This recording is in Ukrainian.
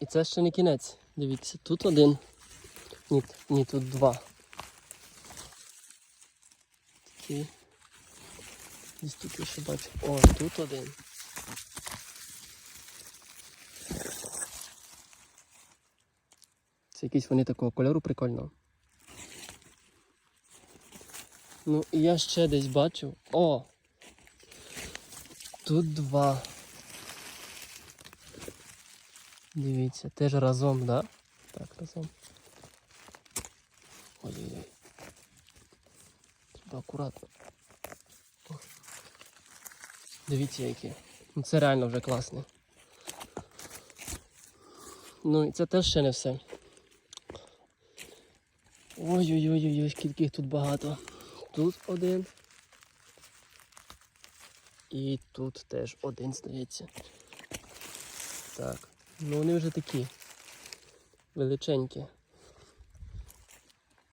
І це ще не кінець. Дивіться, тут один. Ні, ні, тут два. Такі. Десь тут ще бачу. О, тут один. Це якісь вони такого кольору прикольного. Ну, і я ще десь бачив. О! Тут два. Дивіться, теж разом, да? Так, разом. Ой-ой-ой. Треба акуратно. О. Дивіться які. Ну це реально вже класно. Ну і це теж ще не все. Ой-ой-ой, скільки їх тут багато. Тут один. І тут теж один, здається. Так. Ну вони вже такі величенькі.